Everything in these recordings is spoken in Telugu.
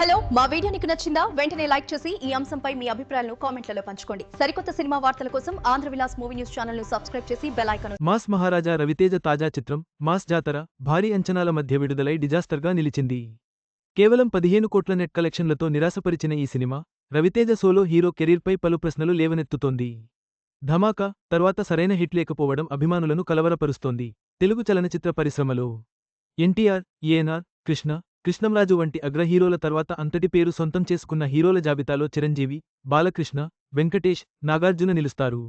హలో మా వీడియో నీకు నచ్చిందా? వెంటనే లైక్ చేసి ఈ అంశంపై మీ అభిప్రాయాలను కామెంట్లలో పంచుకోండి. సరికొత్త సినిమా వార్తల కోసం ఆంధ్ర విలాస్ మూవీ న్యూస్ ఛానల్ను సబ్స్క్రైబ్ చేసి bell icon mass Maharaja Ravi Teja తాజా చిత్రం మాస్ జాతర భారీ అంచనాల మధ్య విడుదలై డిజాస్టర్గా నిలిచింది. కేవలం పదిహేను కోట్ల నెట్ కలెక్షన్లతో నిరాశపరిచిన ఈ సినిమా రవితేజ సోలో హీరో కెరీర్పై పలు ప్రశ్నలు లేవనెత్తుతోంది. ధమాకా తర్వాత సరైన హిట్ లేకపోవడం అభిమానులను కలవరపరుస్తోంది. తెలుగు చలనచిత్ర పరిశ్రమలో. ఎన్టీఆర్ ఏఎన్ఆర్ కృష్ణ కృష్ణంరాజు వంటి అగ్ర హీరోల తర్వాత అంతటి పేరు సొంతం చేసుకున్న హీరోల జాబితాలో చిరంజీవి బాలకృష్ణ వెంకటేష్ నాగార్జున నిలుస్తారు.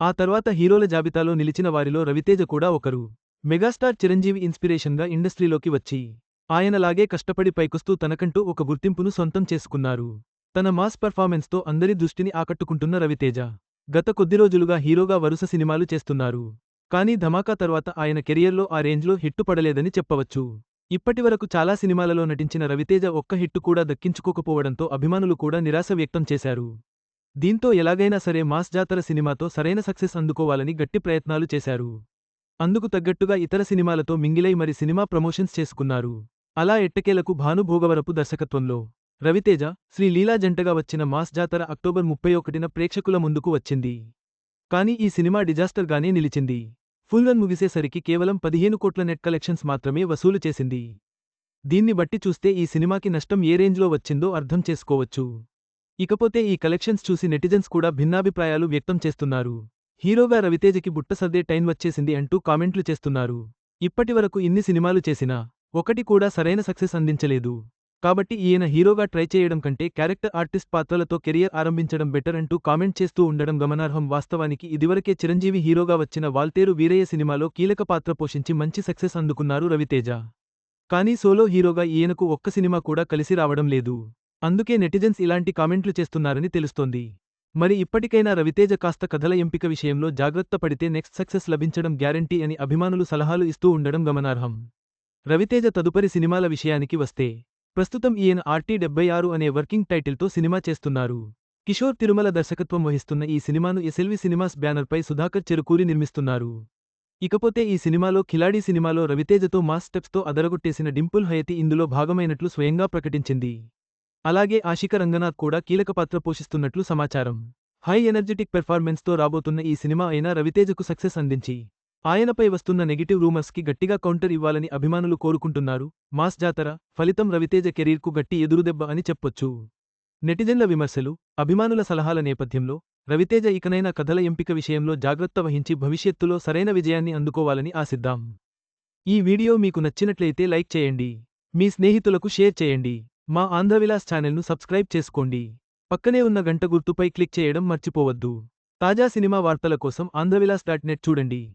ఆ తర్వాత హీరోల జాబితాలో నిలిచిన వారిలో రవితేజ కూడా ఒకరు. మెగాస్టార్ చిరంజీవి ఇన్స్పిరేషన్గా ఇండస్ట్రీలోకి వచ్చి ఆయనలాగే కష్టపడి పైకొస్తూ తనకంటూ ఒక గుర్తింపును సొంతం చేసుకున్నారు. తన మాస్ పర్ఫార్మెన్స్తో అందరి దృష్టిని ఆకట్టుకుంటున్న రవితేజ గత కొద్ది రోజులుగా హీరోగా వరుస సినిమాలు చేస్తున్నారు. కానీ ధమాకా తర్వాత ఆయన కెరియర్లో ఆ రేంజ్లో హిట్టు పడలేదని చెప్పవచ్చు. ఇప్పటివరకు చాలా సినిమాలలో నటించిన రవితేజ ఒక్క హిట్టు కూడా దక్కించుకోకపోవడంతో అభిమానులు కూడా నిరాశ వ్యక్తం చేశారు. దీంతో ఎలాగైనా సరే మాస్ జాతర సినిమాతో సరైన సక్సెస్ అందుకోవాలని గట్టి ప్రయత్నాలు చేశారు. అందుకు తగ్గట్టుగా ఇతర సినిమాలతో మింగిలై మరి సినిమా ప్రమోషన్స్ చేసుకున్నారు. అలా ఎట్టకేలకు భానుభోగవరపు దర్శకత్వంలో రవితేజ శ్రీ లీలా జంటగా వచ్చిన మాస్ జాతర అక్టోబర్ ముప్పై ఒకటిన ప్రేక్షకుల ముందుకు వచ్చింది. కానీ ఈ సినిమా డిజాస్టర్గానే నిలిచింది. ఫుల్ రన్ ముగిసేసరికి కేవలం పదిహేను కోట్ల నెట్ కలెక్షన్స్ మాత్రమే వసూలు చేసింది. దీన్ని బట్టి చూస్తే ఈ సినిమాకి నష్టం ఏ రేంజ్లో వచ్చిందో అర్థం చేసుకోవచ్చు. ఇకపోతే ఈ కలెక్షన్స్ చూసి నెటిజన్స్ కూడా భిన్నాభిప్రాయాలు వ్యక్తం చేస్తున్నారు. హీరోగా రవితేజకి బుట్ట సర్దే టైం వచ్చేసింది అంటూ కామెంట్లు చేస్తున్నారు. ఇప్పటివరకు ఇన్ని సినిమాలు చేసినా ఒకటి కూడా సరైన సక్సెస్ అందించలేదు. కాబట్టి ఈయన హీరోగా ట్రై చేయడం కంటే క్యారెక్టర్ ఆర్టిస్ట్ పాత్రలతో కెరియర్ ఆరంభించడం బెటర్ అంటూ కామెంట్ చేస్తూ ఉండడం గమనార్హం. వాస్తవానికి ఇదివరకే చిరంజీవి హీరోగా వచ్చిన వాల్తేరు వీరయ్య సినిమాలో కీలక పాత్ర పోషించి మంచి సక్సెస్ అందుకున్నారు రవితేజ. కానీ సోలో హీరోగా ఈయనకు ఒక్క సినిమా కూడా కలిసి రావడం లేదు. అందుకే నెటిజన్స్ ఇలాంటి కామెంట్లు చేస్తున్నారని తెలుస్తోంది. మరి ఇప్పటికైనా రవితేజ కాస్త కథల ఎంపిక విషయంలో జాగ్రత్త పడితే నెక్స్ట్ సక్సెస్ లభించడం గ్యారంటీ అని అభిమానులు సలహాలు ఇస్తూ ఉండడం గమనార్హం. రవితేజ తదుపరి సినిమాల విషయానికి వస్తే ప్రస్తుతం ఈయన ఆర్టీ డెబ్బై ఆరు అనే వర్కింగ్ టైటిల్తో సినిమా చేస్తున్నారు. కిషోర్ తిరుమల దర్శకత్వం వహిస్తున్న ఈ సినిమాను ఎస్ఎల్వి సినిమాస్ బ్యానర్పై సుధాకర్ చెరుకూరి నిర్మిస్తున్నారు. ఇకపోతే ఈ సినిమాలో ఖిలాడీ సినిమాలో రవితేజతో మాస్ స్టెప్స్తో అదరగొట్టేసిన డింపుల్ హయతి ఇందులో భాగమైనట్లు స్వయంగా ప్రకటించింది. అలాగే ఆశిక రంగనాథ్ కూడా కీలక పాత్ర పోషిస్తున్నట్లు సమాచారం. హై ఎనర్జెటిక్ పెర్ఫార్మెన్స్తో రాబోతున్న ఈ సినిమా అయినా రవితేజకు సక్సెస్ అందించి ఆయనపై వస్తున్న నెగిటివ్ రూమర్స్కి గట్టిగా కౌంటర్ ఇవ్వాలని అభిమానులు కోరుకుంటున్నారు. మాస్ జాతర ఫలితం రవితేజ కెరీర్కు గట్టి ఎదురుదెబ్బ అని చెప్పొచ్చు. నెటిజన్ల విమర్శలు అభిమానుల సలహాల నేపథ్యంలో రవితేజ ఇకనైనా కథల ఎంపిక విషయంలో జాగ్రత్త వహించి భవిష్యత్తులో సరైన విజయాన్ని అందుకోవాలని ఆశిద్దాం. ఈ వీడియో మీకు నచ్చినట్లయితే లైక్ చేయండి. మీ స్నేహితులకు షేర్ చేయండి. మా ఆంధ్రవిలాస్ ఛానల్ను సబ్స్క్రైబ్ చేసుకోండి. పక్కనే ఉన్న గంట గుర్తుపై క్లిక్ చేయడం మర్చిపోవద్దు. తాజా సినిమా వార్తల కోసం ఆంధ్రవిలాస్ డాట్ నెట్ చూడండి.